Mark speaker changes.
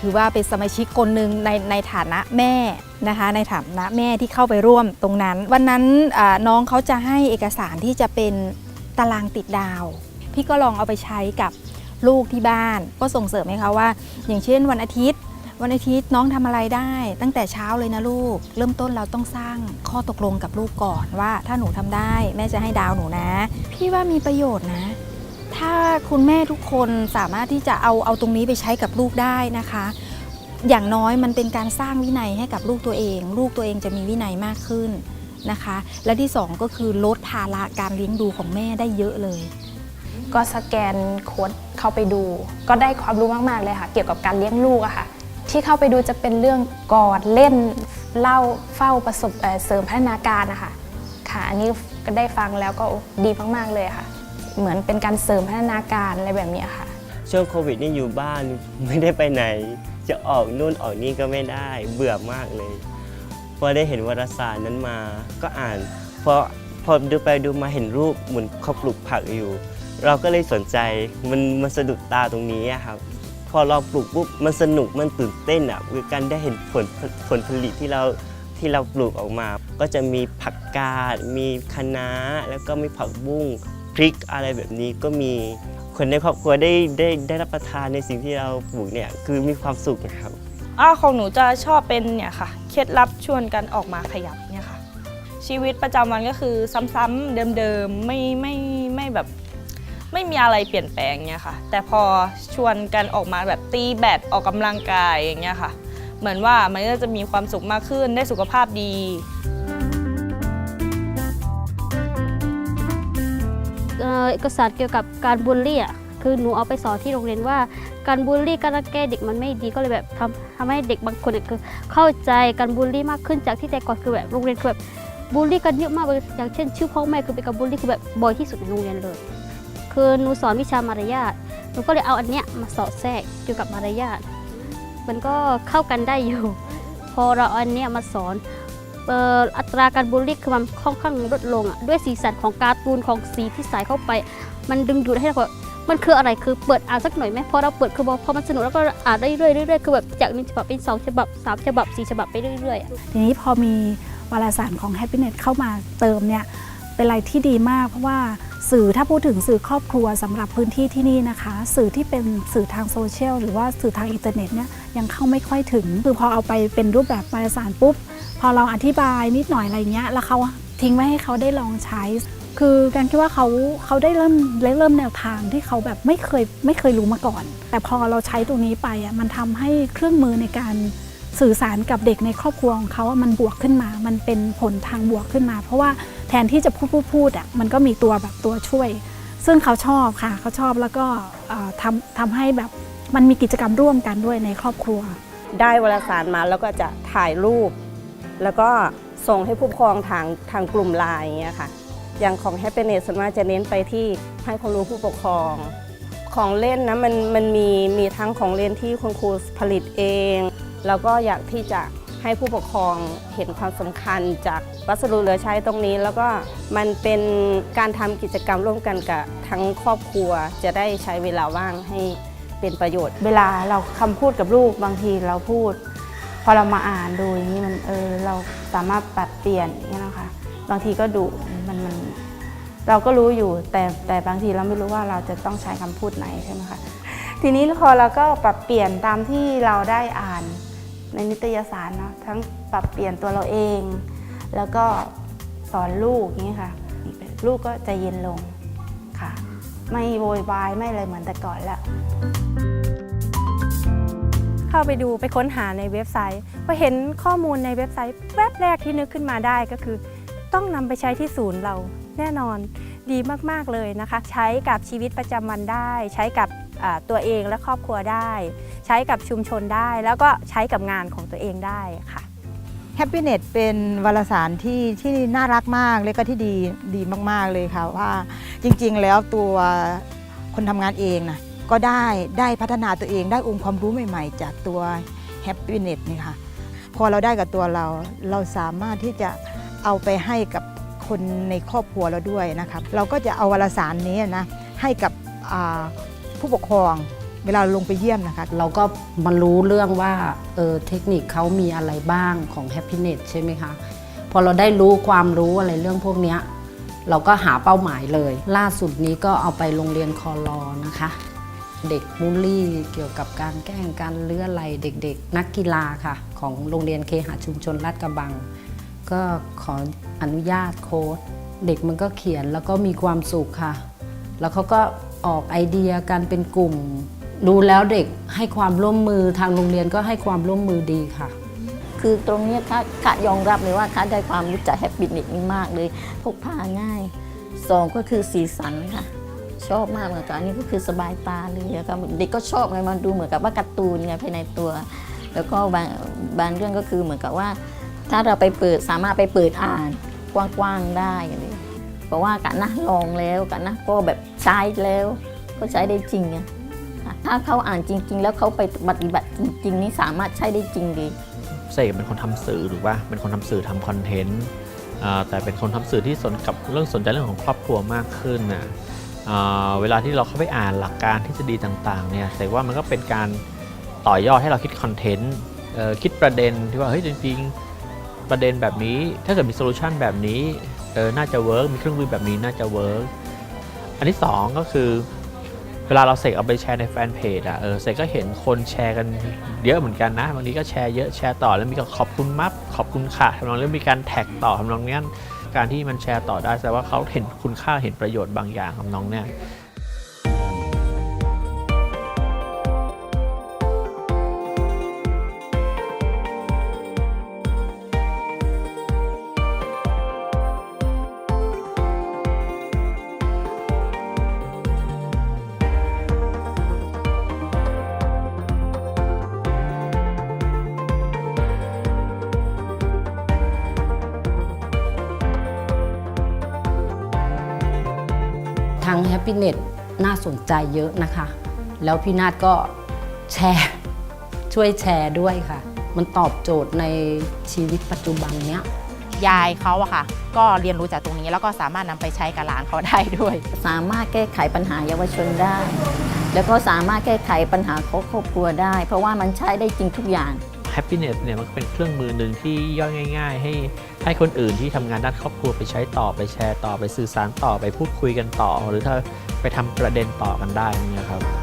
Speaker 1: ถือว่าเป็นสมาชิกคนหนึ่งในในฐานะแม่นะคะ ในฐานะแม่ที่เข้าไปร่วมตรงนั้น วันนั้นน้องเขาจะให้เอกสารที่จะเป็นตารางติดดาว พี่ก็ลองเอาไปใช้กับลูกที่บ้าน ก็ส่งเสริมให้เขาว่า อย่างเช่นวันอาทิตย์ วันอาทิตย์น้องทำอะไรได้ ตั้งแต่เช้าเลยนะลูก เริ่มต้นเราต้องสร้างข้อตกลงกับลูกก่อนว่า ถ้าหนูทำได้ แม่จะให้ดาวหนูนะ พี่ว่ามีประโยชน์นะ ถ้าคุณแม่ทุกคนสามารถที่จะเอาเอาตรงนี้ไปใช้กับลูกได้นะคะ อย่างน้อยมันเป็นการสร้างวินัยให้กับลูกตัวเอง ลูกตัวเองจะมีวินัยมากขึ้นนะคะ และที่สองก็คือลดภาระการเลี้ยงดูของแม่ได้เยอะเลย
Speaker 2: ก็สแกนโค้ดเข้าไปดู ก็ได้ความรู้มากๆเลยค่ะ เกี่ยวกับการเลี้ยงลูกอะค่ะ ที่เข้าไปดูจะเป็นเรื่องกอดเล่นเล่าเฝ้าประสบเอ่อเสริมพัฒนาการนะคะค่ะ อันนี้ก็ได้ฟังแล้วก็ดีมากๆเลยค่ะ เหมือนเป็นการเสริมพัฒนาการอะไรแบบนี้ค่ะ
Speaker 3: ช่วงโควิดนี่อยู่บ้านไม่ได้ไปไหน จะออกนู่นออกนี่ก็ไม่ได้ เบื่อมากเลย พอได้เห็นวารสารนั้นมา ก็อ่านพอพอดูไปดูมาเห็นรูปเหมือนเขาปลูกผักอยู่ เราก็เลยสนใจมันมันสะดุดตาตรงนี้ครับ พอเราปลูกปุ๊บมันสนุกมันตื่นเต้นอะคือการได้เห็นผลผลผลิตที่เราที่เราปลูกออกมา ก็จะมีผักกาด มีคะน้าแล้วก็มีผักบุ้ง ริกอะไรแบบนี้ก็มีคนในครอบครัวได้ได้ได้รับประทานในสิ่งที่เราปลูกเนี่ยคือมีความสุขนะครับ
Speaker 4: อ้าของหนูจะชอบเป็นเนี่ยค่ะเคล็ดลับชวนกันออกมาขยับเนี่ยค่ะ ชีวิตประจำวันก็คือซ้ำๆเดิมๆไม่ไม่ไม่แบบไม่มีอะไรเปลี่ยนแปลงเนี่ยค่ะ แต่พอชวนกันออกมาแบบตีแบดออกกำลังกายอย่างเงี้ยค่ะ เหมือนว่ามันก็จะมีความสุขมากขึ้นได้สุขภาพดี
Speaker 5: เอกสารเกี่ยวกับการบูลลี่อะคือหนูเอาไปสอนที่โรงเรียนว่า การบูลลี่การรังแกเด็กมันไม่ดีก็เลยแบบทำทำให้เด็กบางคนเนี่ยคือเข้าใจการบูลลี่มากขึ้นจากที่แต่ก่อนคือแบบโรงเรียนคือแบบบูลลี่กันเยอะมากเลยอย่างเช่น ชื่อพ่อแม่คือเป็นการบูลลี่คือแบบบ่อยที่สุดในโรงเรียนเลย คือหนูสอนวิชามารยาทหนูก็เลยเอาอันเนี้ยมาสอดแทรกเกี่ยวกับมารยาทมันก็เข้ากันได้อยู่ พอเราอันเนี้ยมาสอน อัตราการบูลลี่คือมันค่อนข้างลดลงอะด้วยสีสันของการ์ตูนของสีที่ใส่เข้าไป มันดึงดูดให้เรามันคืออะไรคือเปิดอ่านสักหน่อยไหมพอเราเปิดคือพอมันสนุกแล้วก็อ่านได้เรื่อยๆเรื่อยๆคือแบบจากหนึ่งฉบับเป็นสองฉบับสามฉบับสี่ฉบับไปเรื่อยๆอะ
Speaker 6: ทีนี้พอมีวารสารของ Happiness เข้ามาเติมเนี่ยเป็นอะไรที่ดีมาก เพราะว่าสื่อถ้าพูดถึงสื่อครอบครัวสำหรับพื้นที่ที่นี่นะคะ สื่อที่เป็นสื่อทางโซเชียลหรือว่าสื่อทางอินเทอร์เน็ตเนี่ยยังเข้าไม่ค่อยถึง คือพอเอาไปเป็นรูปแบบวารสารปุ๊บ พอเราอธิบายนิดหน่อยอะไรเงี้ยแล้วเขาทิ้งไว้ให้เขาได้ลองใช้ คือการคิดว่าเขาเขาได้เริ่มได้เริ่มแนวทางที่เขาแบบไม่เคยไม่เคยรู้มาก่อน แต่พอเราใช้ตรงนี้ไปอะมันทำให้เครื่องมือในการสื่อสารกับเด็กในครอบครัวของเขาอะมันบวกขึ้นมา มันเป็นผลทางบวกขึ้นมา เพราะว่าแทนที่จะพูดพูดพูดอะมันก็มีตัวแบบตัวช่วย ซึ่งเขาชอบค่ะเขาชอบแล้วก็ทำทำให้แบบมันมีกิจกรรมร่วมกันด้วยในครอบครัว
Speaker 7: ได้วารสารมาแล้วก็จะถ่ายรูป แล้วก็ส่งให้ผู้ปกครองทางทางกลุ่มไลน์อย่างเงี้ยค่ะ อย่างของ Happiness ส่วนมากจะเน้นไปที่ให้ความรู้ผู้ปกครอง ของเล่นนะมันมันมีมีทั้งของเล่นที่คุณครูผลิตเอง แล้วก็อยากที่จะให้ผู้ปกครองเห็นความสำคัญจากวัสดุเหลือใช้ตรงนี้ แล้วก็มันเป็นการทำกิจกรรมร่วมกันกับทั้งครอบครัวจะได้ใช้เวลาว่างให้เป็นประโยชน์
Speaker 8: เวลาเราคำพูดกับลูกบางทีเราพูด พอเรามาอ่านดูอย่างนี้มันเออเราสามารถปรับเปลี่ยนอย่างนี้ยนะคะบางทีก็ดุมันมันเราก็รู้อยู่แต่แต่บางทีเราไม่รู้ว่าเราจะต้องใช้คำพูดไหนใช่ไหมคะทีนี้พอเราก็ปรับเปลี่ยนตามที่เราได้อ่านในนิตยสารเนาะทั้งปรับเปลี่ยนตัวเราเอง แล้วก็สอนลูกอย่างนี้ค่ะ ลูกก็ใจเย็นลงค่ะ ไม่โวยวายไม่อะไรเหมือนแต่ก่อนแล้ว
Speaker 9: เข้าไปดูไปค้นหาในเว็บไซต์พอเห็นข้อมูลในเว็บไซต์แวบแรกที่นึกขึ้นมาได้ก็คือ ต้องนำไปใช้ที่ศูนย์เราแน่นอนดีมาก ๆ เลยนะคะ ใช้กับชีวิตประจำวันได้ ใช้กับตัวเองและครอบครัวได้ ใช้กับชุมชนได้ แล้วก็ใช้กับงานของตัวเองได้ค่ะ
Speaker 10: Happiness เป็นวารสารที่ที่น่ารักมากและก็ที่ดีดีมาก ๆ เลยค่ะว่าจริง ๆ แล้วตัวคนทำงานเองนะ ก็ได้ได้พัฒนาตัวเองได้องค์ความรู้ใหม่ ๆ จากตัว Happiness นี่ค่ะ พอเราได้กับตัวเราเราสามารถที่จะเอาไปให้กับคนในครอบครัวเราด้วยนะครับเราก็จะเอาวารสารนี้นะให้กับผู้ปกครองเวลาลงไปเยี่ยมนะคะ
Speaker 11: เราก็มารู้เรื่องว่าเออเทคนิคเขามีอะไรบ้างของ Happiness ใช่ไหมคะ พอเราได้รู้ความรู้อะไรเรื่องพวกนี้เราก็หาเป้าหมายเลย ล่าสุดนี้ก็เอาไปโรงเรียนคอรอนะคะ เด็กบูลลี่เกี่ยวกับการแกล้งการเลื้ออะไรเด็กๆ นักกีฬาค่ะ ของโรงเรียนเคหะชุมชนลาดกระบัง ก็ขออนุญาตโค้ดเด็กมันก็เขียนแล้วก็มีความสุขค่ะ แล้วเขาก็ออกไอเดียกันเป็นกลุ่ม ดูแล้วเด็กให้ความร่วมมือทางโรงเรียนก็ให้ความร่วมมือดีค่ะ
Speaker 12: คือตรงนี้ค่ะค่ะยอมรับเลยว่าค่ะได้ความรู้จักแฮปปี้น็ตนี่มากเลย พกพาง่ายสองก็คือสีสันค่ะ ชอบมากเหมือนกันอันนี้ก็คือสบายตาเลยแล้วก็เด็กก็ชอบไงมันดูเหมือนกับว่าการ์ตูนไงภายในตัว แล้วก็บางบางเรื่องก็คือเหมือนกับว่า ถ้าเราไปเปิดสามารถไปเปิดอ่านกว้างๆได้เลยเพราะว่ากันนะลองแล้วกันนะก็แบบใช้แล้ว ก็ใช้ได้จริงอะค่ะถ้าเขาอ่านจริง ๆ แล้วเขาไปปฏิบัติจริงๆนี่สามารถใช้ได้จริงเลย
Speaker 13: เสกเป็นคนทำสื่อหรือว่าเป็นคนทำสื่อทำคอนเทนต์แต่เป็นคนทำสื่อที่สนกับเรื่องสนใจเรื่องของครอบครัวมากขึ้นนะอ่า เวลาที่เราเข้าไปอ่านหลักการทฤษฎีต่างๆเนี่ยแต่ว่ามันก็เป็นการต่อยอดให้เราคิดคอนเทนต์คิดประเด็นที่ว่าเฮ้ยจริงๆประเด็นแบบนี้ ถ้าเกิดมีโซลูชันแบบนี้น่าจะเวิร์กมีเครื่องมือแบบนี้น่าจะเวิร์กอันที่สองก็คือเวลาเราเสกเอาไปแชร์ในแฟนเพจอะเออเสกก็เห็นคนแชร์กันเยอะเหมือนกันนะบางทีก็แชร์เยอะแชร์ต่อแล้วมีก็ขอบคุณมัฟขอบคุณค่ะทำนองเรื่องมีการแท็กต่อทำนองนี้ การที่มันแชร์ต่อได้แสดงว่าเขาเห็นคุณค่าเห็นประโยชน์บางอย่างของน้องเนี่ย
Speaker 11: ทาง Happiness น่าสนใจเยอะนะคะ แล้วพี่นาฏก็แชร์ช่วยแชร์ด้วยค่ะ มันตอบโจทย์ในชีวิตปัจจุบันเนี้ย
Speaker 14: ยายเขาอะค่ะ ก็เรียนรู้จากตรงนี้แล้วก็สามารถนำไปใช้กับหลานเขาได้ด้วย
Speaker 12: สามารถแก้ไขปัญหาเยาวชนได้ แล้วก็สามารถแก้ไขปัญหาของครอบครัวได้ เพราะว่ามันใช้ได้จริงทุกอย่าง
Speaker 13: Happiness เนี่ยมันเป็นเครื่องมือหนึ่งที่ย่อยง่าย ๆ ให้ให้คนอื่นที่ทำงานด้านครอบครัวไปใช้ต่อไปแชร์ต่อไปสื่อสารต่อไปพูดคุยกันต่อ หรือถ้าไปทำประเด็นต่อกันได้นี่ครับ